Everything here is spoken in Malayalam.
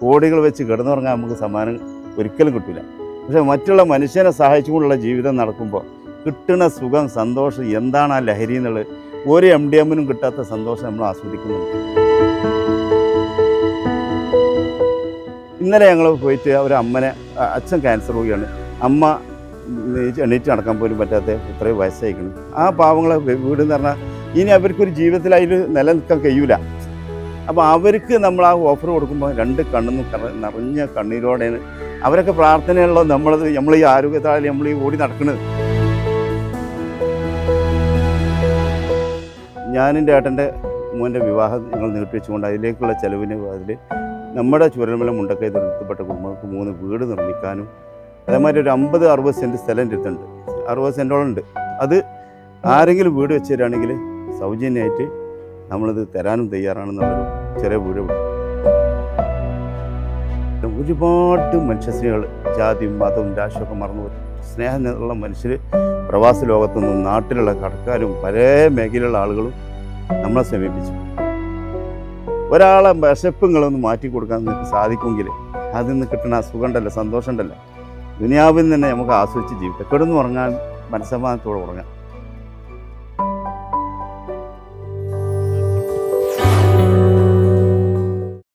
കോടികൾ വെച്ച് കിടന്നുറങ്ങാൻ നമുക്ക് സമ്മാനം ഒരിക്കലും കിട്ടില്ല പക്ഷേ മറ്റുള്ള മനുഷ്യനെ സഹായിച്ചുകൊണ്ടുള്ള ജീവിതം നടക്കുമ്പോൾ കിട്ടുന്ന സുഖം സന്തോഷം എന്താണ് ആ ലഹരി എന്നുള്ളത് ഒരു എം ഡി എമ്മിനും കിട്ടാത്ത സന്തോഷം നമ്മൾ ആസ്വദിക്കുന്നുണ്ട്. ഇന്നലെ ഞങ്ങൾ പോയിട്ട് ഒരു അമ്മനെ അച്ഛൻ ക്യാൻസർ രോഗിയാണ്. അമ്മ എണീറ്റ് നടക്കാൻ പോലും പറ്റാത്ത ഇത്രയും വയസ്സായിക്കണം. ആ പാവങ്ങളെ വീടെന്ന് വീട് എന്ന് പറഞ്ഞാൽ ഇനി അവർക്കൊരു ജീവിതത്തിൽ അതിൽ നിലനിൽക്കാൻ കഴിയൂല. അപ്പോൾ അവർക്ക് നമ്മൾ ആ ഓഫർ കൊടുക്കുമ്പോൾ രണ്ട് കണ്ണെന്ന് നിറഞ്ഞ കണ്ണീരോടെയാണ് അവരൊക്കെ പ്രാർത്ഥനയുള്ള നമ്മളത് നമ്മൾ ഈ ആരോഗ്യത്താൽ നമ്മൾ ഈ ഓടി നടക്കുന്നത്. ഞാനെന്റെ ഏട്ടന്റെ മോന്റെ വിവാഹം ഞങ്ങൾ നീട്ടിവെച്ചുകൊണ്ട് അതിലേക്കുള്ള ചെലവിന് അതിൽ നമ്മുടെ ചുരൽമല മുണ്ടക്കൈ ദുരന്തപ്പെട്ട കുടുംബങ്ങൾക്ക് മൂന്ന് വീട് നിർമ്മിക്കാനും അതേമാതിരി ഒരു അമ്പത് അറുപത് സെന്റ് സ്ഥലം എന്റെ അറുപത് സെന്റോളം ഉണ്ട്. അത് ആരെങ്കിലും വീട് വെച്ച് തരാണെങ്കിൽ സൗജന്യമായിട്ട് നമ്മളത് തരാനും തയ്യാറാണെന്നുള്ളൊരു ചെറിയ പൂരമുണ്ട്. ഒരുപാട് മനുഷ്യസ്നേഹികൾ ജാതിയും മതവും രാഷ്ട്രമൊക്കെ മറന്നു സ്നേഹമുള്ള മനുഷ്യർ പ്രവാസ ലോകത്തു നിന്നും നാട്ടിലുള്ള കടക്കാരും പല മേഖലയിലുള്ള ആളുകളും നമ്മളെ സമീപിച്ചു. ഒരാളെ വിശപ്പുകളൊന്ന് മാറ്റി കൊടുക്കാൻ നിങ്ങൾക്ക് സാധിക്കുമെങ്കിൽ അതിൽ നിന്ന് കിട്ടുന്ന സുഖം ഉണ്ടല്ലോ സന്തോഷം ഉണ്ടല്ലോ ദുനിയാവിൽ തന്നെ നമുക്ക് ആസ്വദിച്ച് ജീവിക്കാം. കിടന്നു ഉറങ്ങാൻ മനസ്സമാനത്തോടെ ഉറങ്ങാം.